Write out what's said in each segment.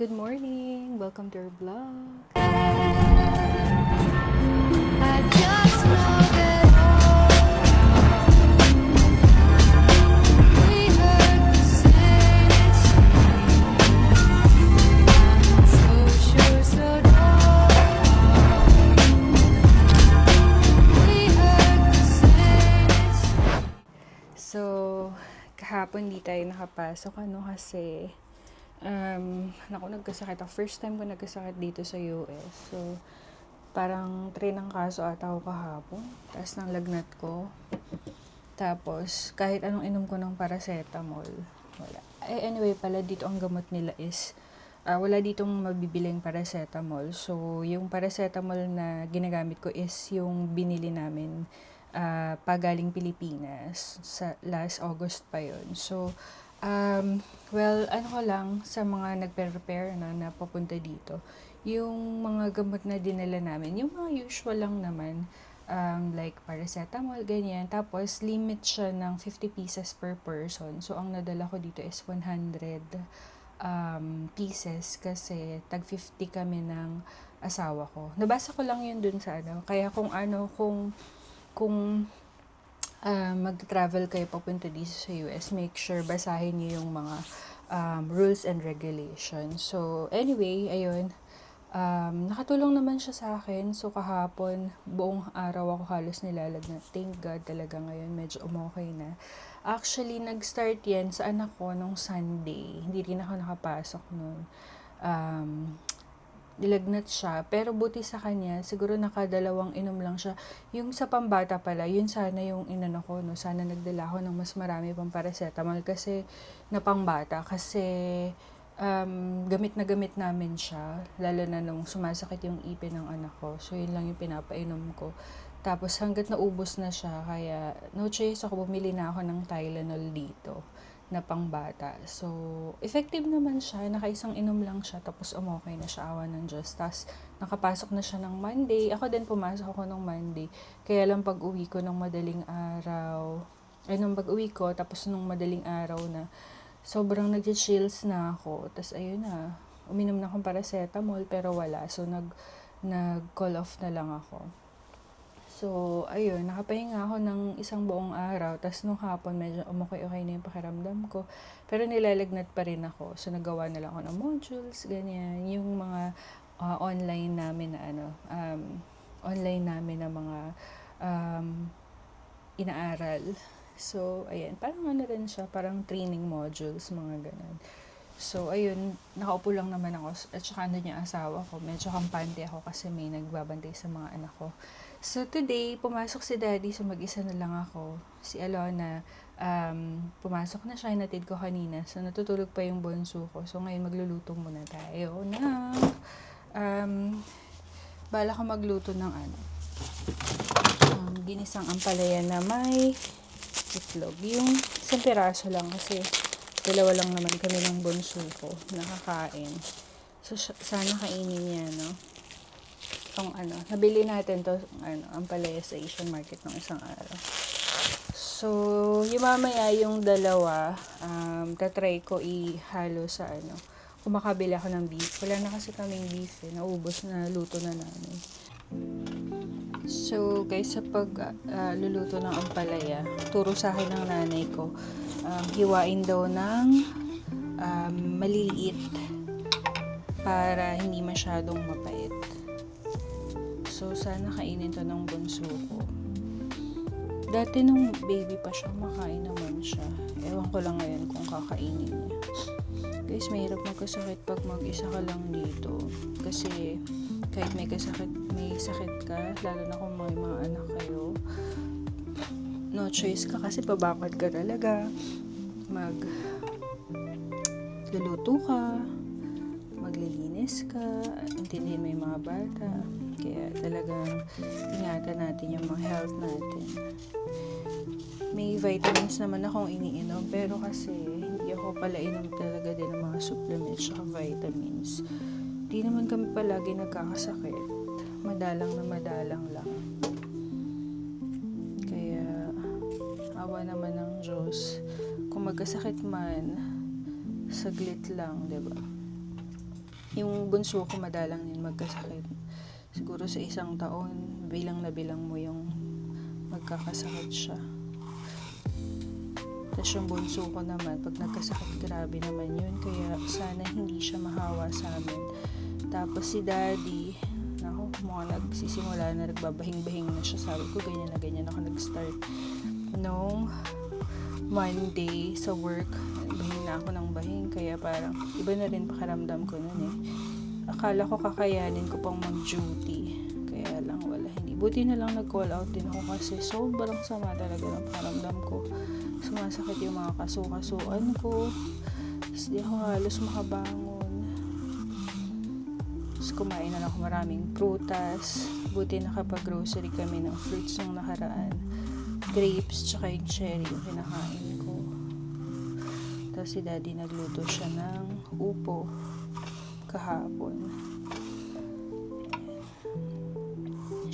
good morning! Welcome to our vlog. I just know that kahapon di tayo nakapasok ano kasi um, naku nagkasakit ako. First time ko nagkasakit dito sa US. So, parang train ng kaso ata ako kahapon. Tapos ng lagnat ko. Tapos, kahit anong inom ko ng paracetamol, wala. Eh, anyway pala, dito ang gamot nila is, ah, wala ditong mabibiling paracetamol. So, yung paracetamol na ginagamit ko is yung binili namin ah, pagaling Pilipinas. Sa last August pa yon So, um, well, ano ko lang sa mga nagpe-prepare na napapunta dito, yung mga gamot na dinala namin, yung mga usual lang naman, um, like paracetamol, ganyan. Tapos, limit siya ng 50 pieces per person. So, ang nadala ko dito is 100 um, pieces kasi tag 50 kami ng asawa ko. Nabasa ko lang yun dun sa ano. Kaya kung ano, kung kung ah, mag-travel kayo papunta dito sa US, make sure basahin niyo yung mga um, rules and regulations. So, anyway, ayun. Um, nakatulong naman siya sa akin. So, kahapon, buong araw ako halos nilalagnat. Thank God talaga ngayon, medyo umokay na. Actually, nag-start yan sa anak ko nung Sunday. Hindi rin ako nakapasok noon. Um, nilagnat siya. Pero buti sa kanya, siguro nakadalawang inom lang siya. Yung sa pambata pala, yun sana yung inano ko, no? Sana nagdala ako ng mas marami pang paracetamol kasi na pangbata. Kasi um, gamit na gamit namin siya. Lalo na nung sumasakit yung ipin ng anak ko. So, yun lang yung pinapainom ko. Tapos hanggat naubos na siya, kaya no choice ako, bumili na ako ng Tylenol dito na pangbata. So, effective naman siya. Nakaisang inom lang siya, tapos umokay na siya, awa ng Diyos. Tapos, nakapasok na siya ng Monday. Ako din pumasok ako ng Monday. Kaya lang pag uwi ko ng madaling araw, ay nung pag uwi ko, tapos nung madaling araw na, sobrang nag-chills na ako. Tapos, ayun na, uminom na akong paracetamol, pero wala. So, nag, nag-call off na lang ako. So, ayun, nakapahinga ako ng isang buong araw. Tapos nung hapon, medyo umukay-okay na yung pakiramdam ko. Pero nilalagnat pa rin ako. So, nagawa na lang ako ng modules, ganyan. Yung mga ah, online namin na ano, um, online namin na mga um, inaaral. So, ayan, parang ano rin siya, parang training modules, mga ganun. So, ayun, nakaupo lang naman ako. At saka ano yung asawa ko. Medyo kampante ako kasi may nagbabantay sa mga anak ko. So, today, pumasok si daddy. So, mag-isa na lang ako. Si Alona, um, pumasok na siya. Natid ko kanina. So, natutulog pa yung bunso ko. So, ngayon, magluluto muna tayo. Na, um, bala ko magluto ng ano. Um, ginisang ampalaya na may itlog. Yung isang piraso lang kasi dalawa lang naman kami ng bunso ko nakakain. So, sana kainin niya, no? Itong ano, nabili natin to, ano, ang palaya sa Asian market ng isang araw. So, yung mamaya yung dalawa, um, tatry ko ihalo sa ano, kung makabili ako ng beef. Wala na kasi kaming beef eh, naubos na luto na namin. So, guys, sa pag ah, luluto ng ampalaya, turo sa akin ng nanay ko, um, hiwain daw ng um, maliliit para hindi masyadong mapait. So, sana kainin to ng bunso ko. Dati nung baby pa siya, makain naman siya. Ewan ko lang ngayon kung kakainin niya. Guys, mahirap magkasakit pag mag-isa ka lang dito. Kasi kahit may kasakit, may sakit ka, lalo na kung may mga anak kayo, no choice ka kasi pabakad ka talaga. Mag luluto ka, maglilinis ka, intindihin mo yung mga bata. Kaya talagang ingatan natin yung mga health natin. May vitamins naman akong iniinom, pero kasi hindi ako pala inom talaga din ng mga supplements at vitamins. Di naman kami palagi nagkakasakit. Madalang na madalang lang. Kaya, awa naman ng Diyos. Kung magkasakit man, saglit lang, 'di ba? yung bunso ko madalang din magkasakit. Siguro sa isang taon, bilang na bilang mo yung magkakasakit siya. Tapos yung bunso ko naman, pag nagkasakit, grabe naman yun. Kaya sana hindi siya mahawa sa amin. Tapos si daddy, naku, mukhang nagsisimula na nagbabahing-bahing na siya. Sabi ko, ganyan na ganyan ako nag-start. Nung Monday sa work, bahing na ako ng bahing. Kaya parang iba na rin pakiramdam ko nun eh. Akala ko kakayanin ko pang mag-duty. Kaya lang wala. Hindi. Buti na lang nag-call out din ako kasi sobrang sama talaga ng pakiramdam ko. Sumasakit yung mga kasukasuan ko. Tapos di ako halos makabangon. Tapos kumain na lang ako maraming prutas. Buti nakapag-grocery kami ng fruits nung nakaraan. Grapes, tsaka yung cherry yung kinakain ko. Tapos si daddy nagluto siya ng upo kahapon.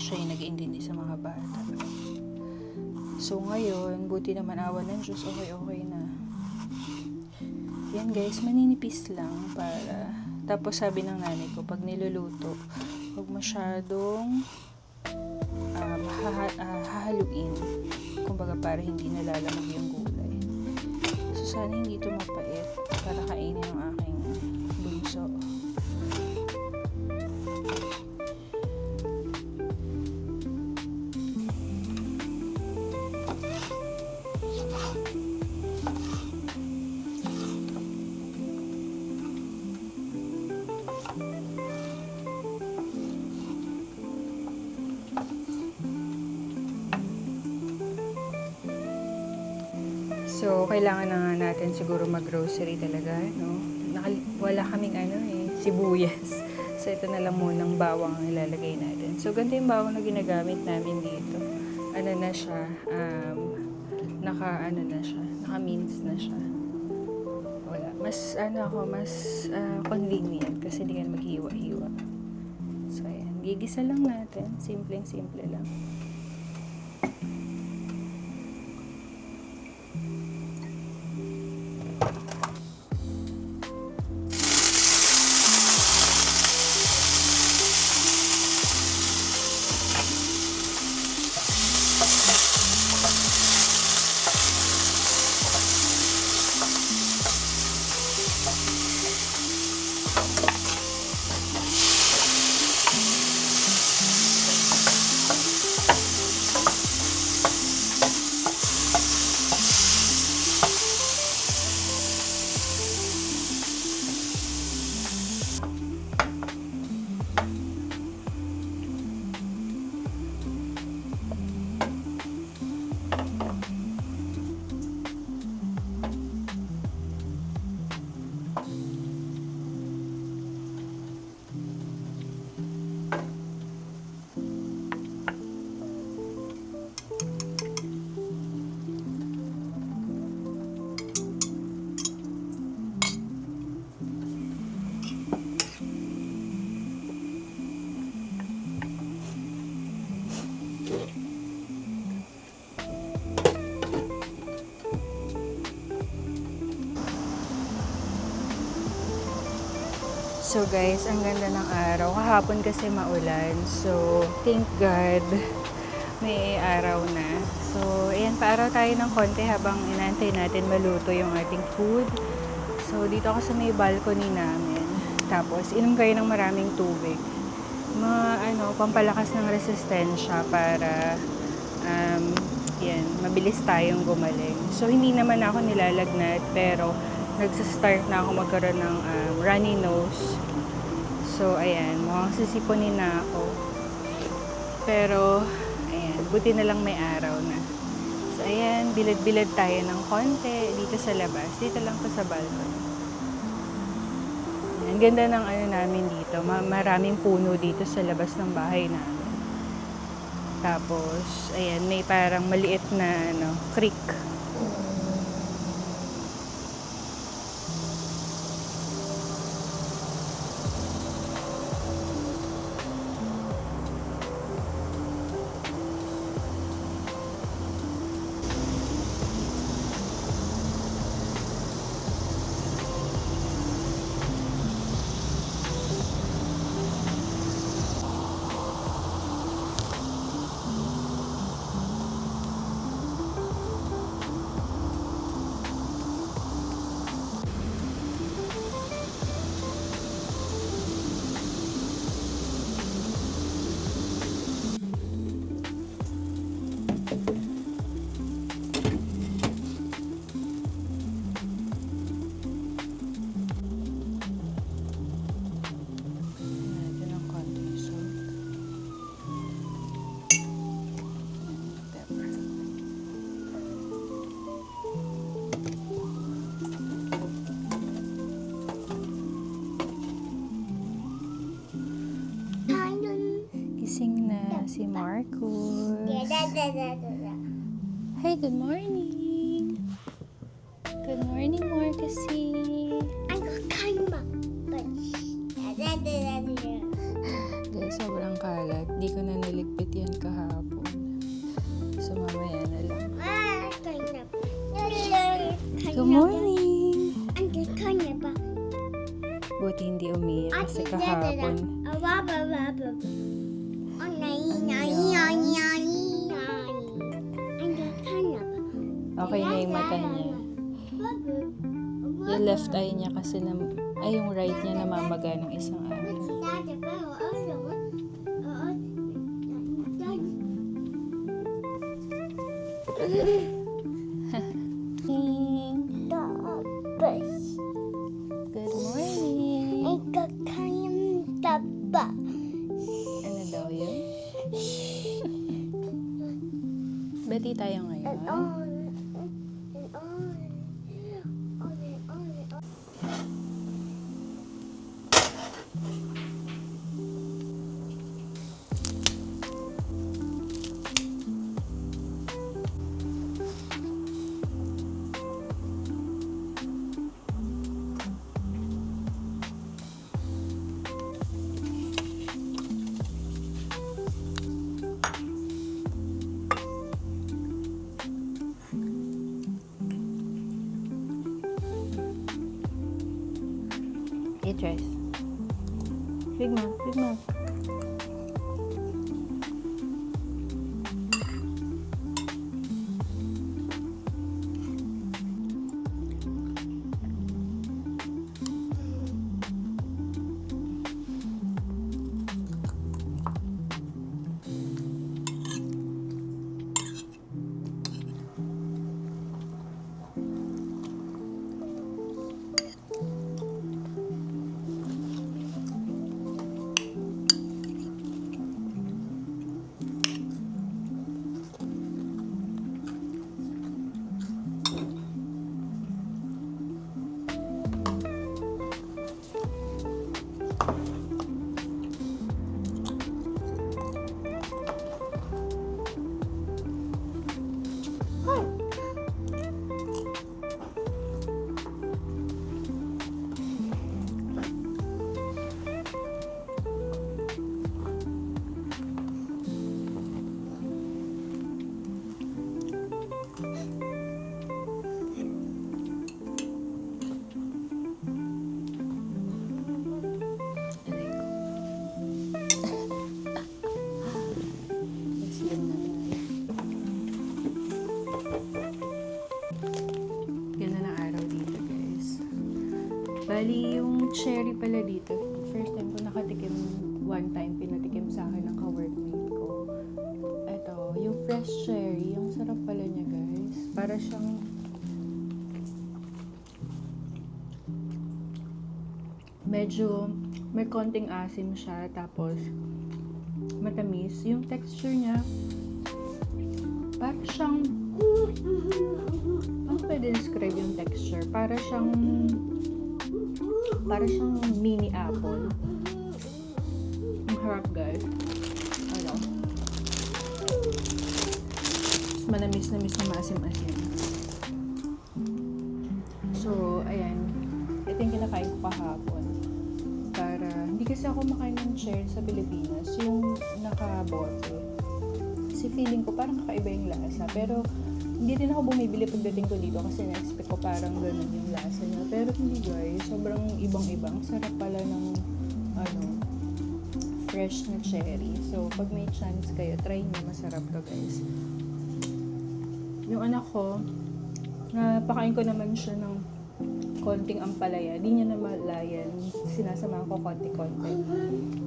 Siya yung nag-iintindi sa mga bata. So ngayon, buti naman awan ng Diyos, okay-okay na. Yan guys, maninipis lang para... Tapos sabi ng nanay ko, pag niluluto, huwag masyadong um, haha- ah, hahaluin. Kumbaga para hindi nalalamog yung gulay. So sana hindi ito mapait para kainin ng aking So, kailangan na nga natin siguro mag-grocery talaga, no? Nakal- wala kaming ano eh, sibuyas. So, ito na lang munang bawang ang ilalagay natin. So, ganito yung bawang na ginagamit namin dito. Ano na siya, um, naka, ano na siya, naka-mince na siya. Wala. Mas, ano ako, mas ah, convenient kasi hindi ka maghiwa-hiwa. So, ayan. Gigisa lang natin. Simpleng-simple lang. So guys, ang ganda ng araw. Kahapon kasi maulan. So, thank God may araw na. So, ayan, paaraw tayo ng konti habang inantay natin maluto yung ating food. So, dito ako sa may balcony namin. Tapos, inom kayo ng maraming tubig. Mga, ano, pampalakas ng resistensya para, um, yan, mabilis tayong gumaling. So, hindi naman ako nilalagnat, pero nagsistart na ako magkaroon ng um, runny nose. So, ayan, mukhang sisiponin na ako. Pero, ayan, buti na lang may araw na. So, ayan, bilad-bilad tayo ng konti dito sa labas. Dito lang po sa balcony. Ang ganda ng ano namin dito. Ma- maraming puno dito sa labas ng bahay namin. Tapos, ayan, may parang maliit na ano, creek. Buti hindi umiyak kasi kahapon. Okay na yung mata niya. Yung left eye niya kasi na, ay yung right niya namamaga ng isang araw. 对嘛？Bali, yung cherry pala dito, first time ko nakatikim, one time pinatikim sa akin ng ka-workmate ko. Ito, yung fresh cherry, yung sarap pala niya, guys. Para siyang medyo may konting asim siya tapos matamis yung texture niya para siyang ano pwede describe yung texture para siyang para siyang mini apple. Ang harap guys. Ano? Tapos manamis namis na maasim-asim. So ayan. Ito yung kinakain ko kahapon. Para hindi kasi ako makain ng cherry sa Pilipinas. Yung nakabote. Kasi feeling ko parang kakaiba yung lasa. Pero hindi din ako bumibili pagdating ko dito kasi na-expect ko parang ganun yung lasa niya pero hindi guys sobrang ibang-ibang sarap pala ng ano fresh na cherry so pag may chance kayo try niyo masarap to guys yung anak ko napakain ko naman siya ng konting ampalaya. Di niya na malayan. Sinasamahan ko konti-konti.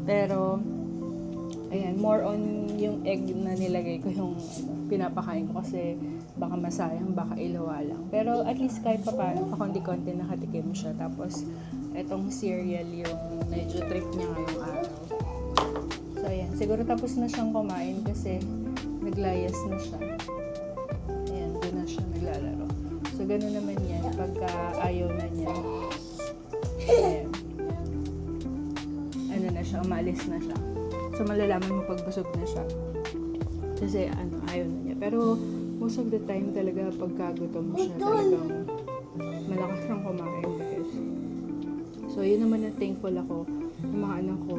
Pero, ayan, more on yung egg na nilagay ko yung pinapakain ko kasi baka masayang, baka ilawa lang. Pero at least kahit pa paano, pa konti-konti nakatikim siya. Tapos, etong cereal yung medyo trip niya ngayong araw. So, ayan. Siguro tapos na siyang kumain kasi naglayas na siya. Ayan, doon na siya naglalaro. So, gano'n naman yan. Pagka ayaw na niya, ayan. Ano na siya, umalis na siya. So, malalaman mo pag na siya. Kasi ano, ayaw na niya. Pero most of the time talaga pagkagutom siya talagang malakas siyang kumain guys. So yun naman na thankful ako ng mga anak ko.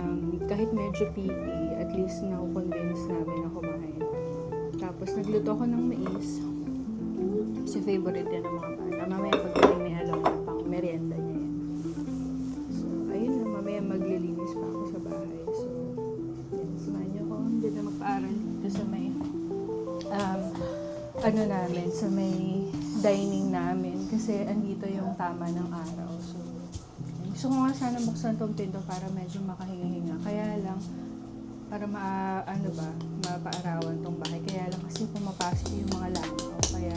Um, kahit medyo picky, at least na-convince namin na kumain. Tapos nagluto ako ng mais. Kasi favorite yan ng mga bata. Mamaya pagdating ano namin, sa may dining namin. Kasi andito yung tama ng araw. So, gusto ko nga sana buksan tong pinto para medyo makahinga-hinga. Kaya lang, para ma, ano ba, mapaarawan tong bahay. Kaya lang kasi pumapasok yung mga langaw. Kaya,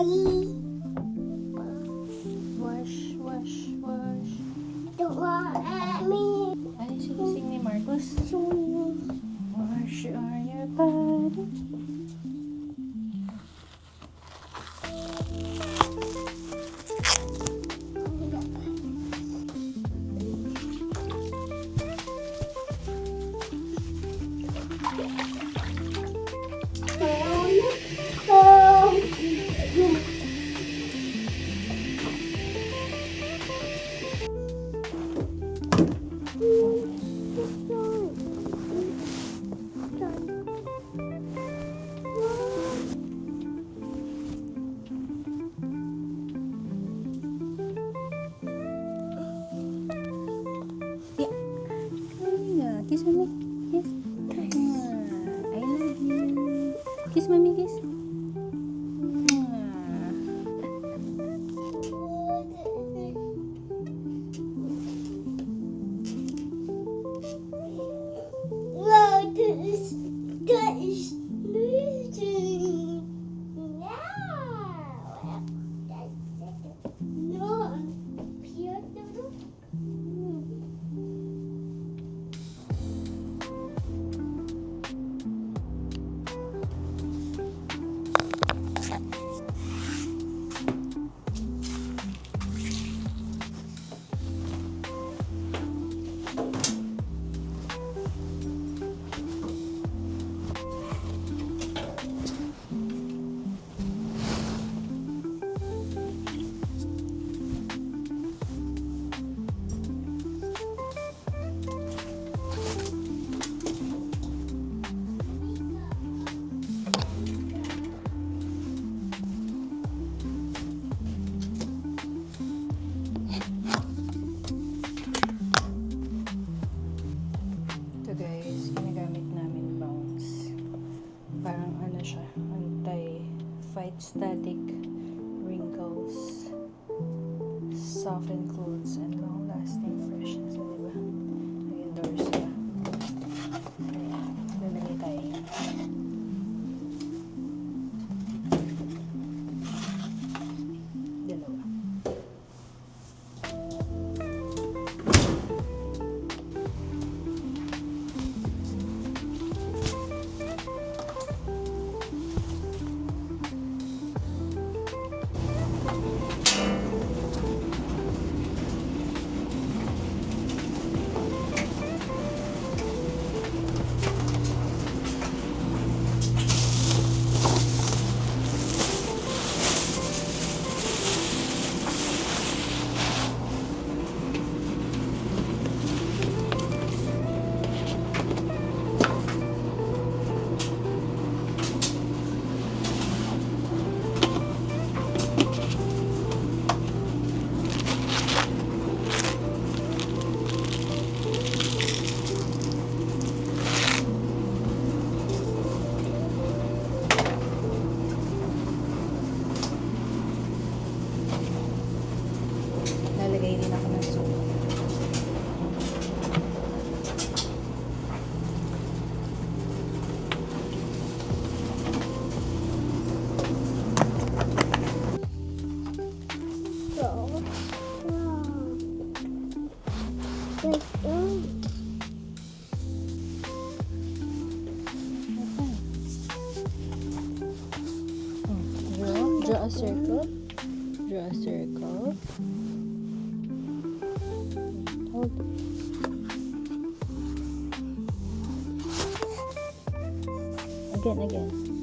いい。hasta. Again, again.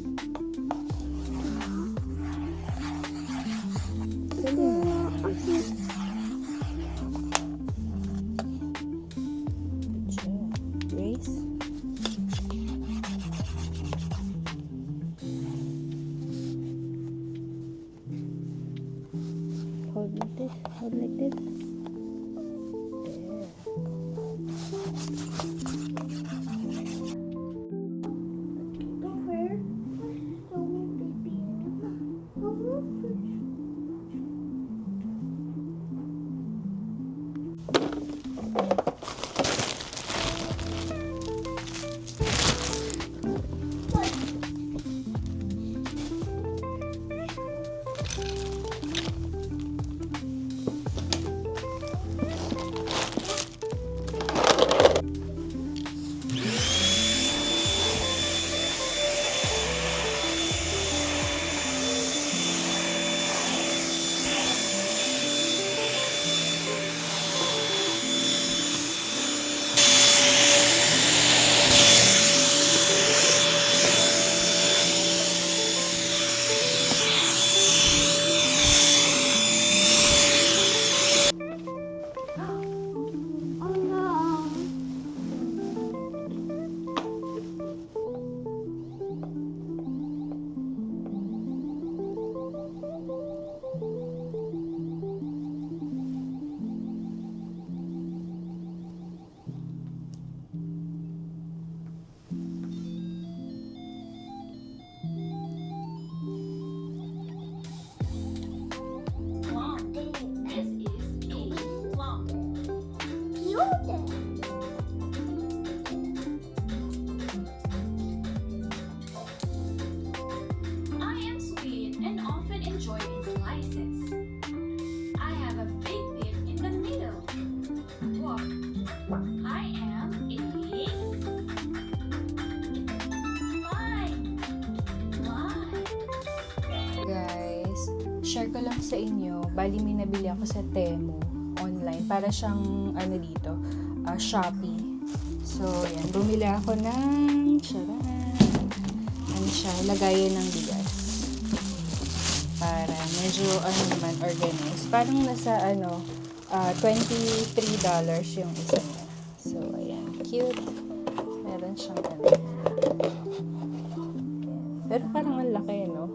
Sa inyo. Bali, may nabili ako sa Temu online. Para siyang, ano dito, ah, Shopee. So, yan. Bumili ako ng, charan, ano siya, lagayan ng bigas. Para medyo, ano naman, organized. Parang nasa, ano, ah, $23 yung isa niya. So, ayan. Cute. Meron siyang, ano, pero parang ang laki, no?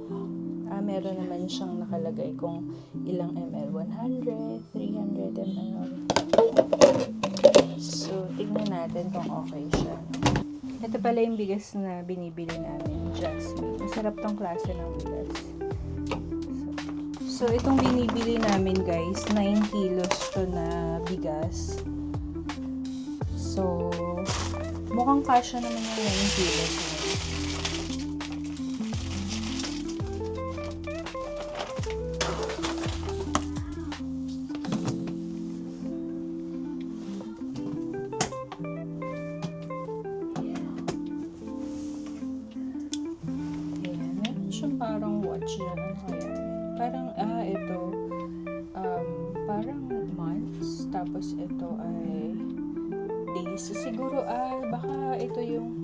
Meron naman siyang nakalagay kung ilang ml. 100, 300 ml. So, tignan natin kung okay siya. Ito pala yung bigas na binibili namin, Jasmine. Masarap tong klase ng bigas. So, so itong binibili namin guys, 9 kilos to na bigas. So, mukhang kasya naman yung 9 kilos siyang parang watch dyan. Ano kaya? Parang, ah, ito, um, parang months, tapos ito ay days. So, siguro, ah, baka ito yung,